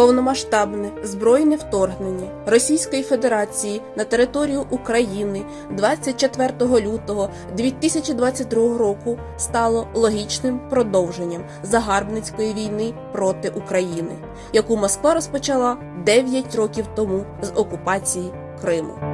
Повномасштабне збройне вторгнення Російської Федерації на територію України 24 лютого 2022 року стало логічним продовженням загарбницької війни проти України, яку Москва розпочала 9 років тому з окупації Криму.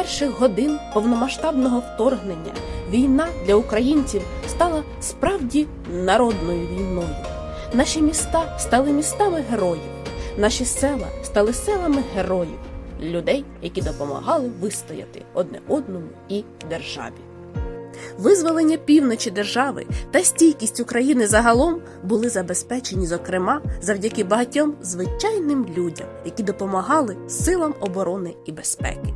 Перших годин повномасштабного вторгнення війна для українців стала справді народною війною. Наші міста стали містами героїв, наші села стали селами героїв, людей, які допомагали вистояти одне одному і державі. Визволення півночі держави та стійкість України загалом були забезпечені, зокрема, завдяки багатьом звичайним людям, які допомагали силам оборони і безпеки.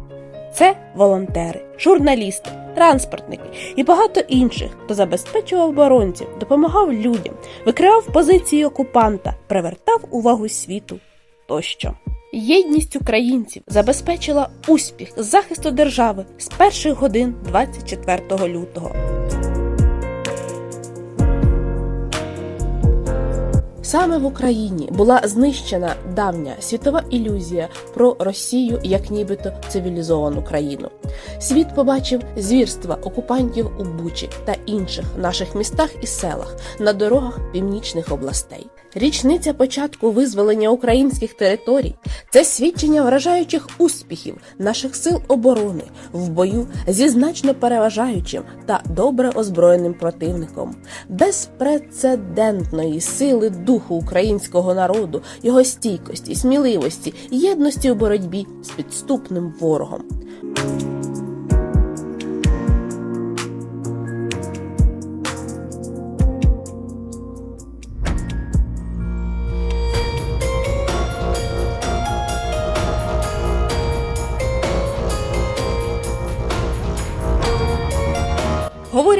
Це волонтери, журналісти, транспортники і багато інших, хто забезпечував оборонців, допомагав людям, викривав позиції окупанта, привертав увагу світу тощо. Єдність українців забезпечила успіх захисту держави з перших годин 24 лютого. Саме в Україні була знищена давня світова ілюзія про Росію як нібито цивілізовану країну. Світ побачив звірства окупантів у Бучі та інших наших містах і селах на дорогах північних областей. Річниця початку визволення українських територій це свідчення вражаючих успіхів наших сил оборони в бою зі значно переважаючим та добре озброєним противником, безпрецедентної сили духу українського народу, його стійкості, сміливості, єдності у боротьбі з підступним ворогом.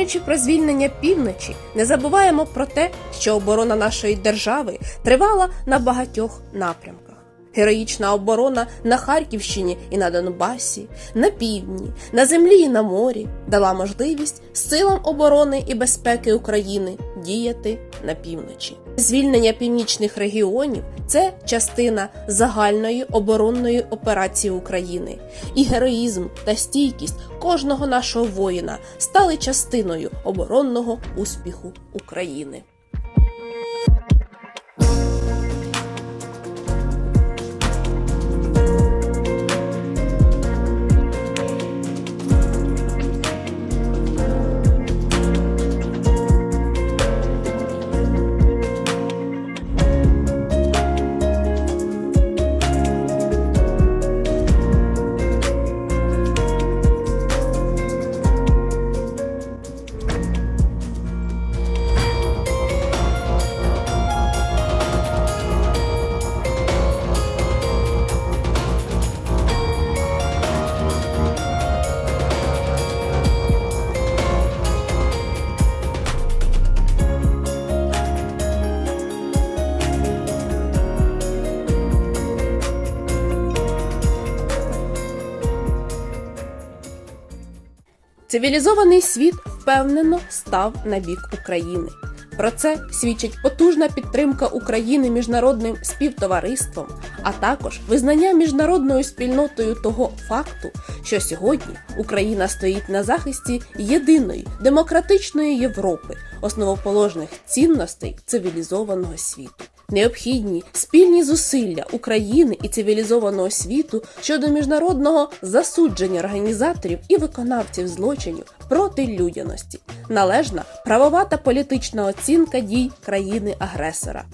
Говорячи про звільнення півночі, не забуваємо про те, що оборона нашої держави тривала на багатьох напрямках. Героїчна оборона на Харківщині і на Донбасі, на півдні, на землі і на морі дала можливість силам оборони і безпеки України діяти на півночі. Звільнення північних регіонів це частина загальної оборонної операції України, і героїзм та стійкість кожного нашого воїна стали частиною оборонного успіху України. Цивілізований світ впевнено став на бік України. Про це свідчить потужна підтримка України міжнародним співтовариством, а також визнання міжнародною спільнотою того факту, що сьогодні Україна стоїть на захисті єдиної демократичної Європи, основоположних цінностей цивілізованого світу. Необхідні спільні зусилля України і цивілізованого світу щодо міжнародного засудження організаторів і виконавців злочинів проти людяності, належна правова та політична оцінка дій країни-агресора.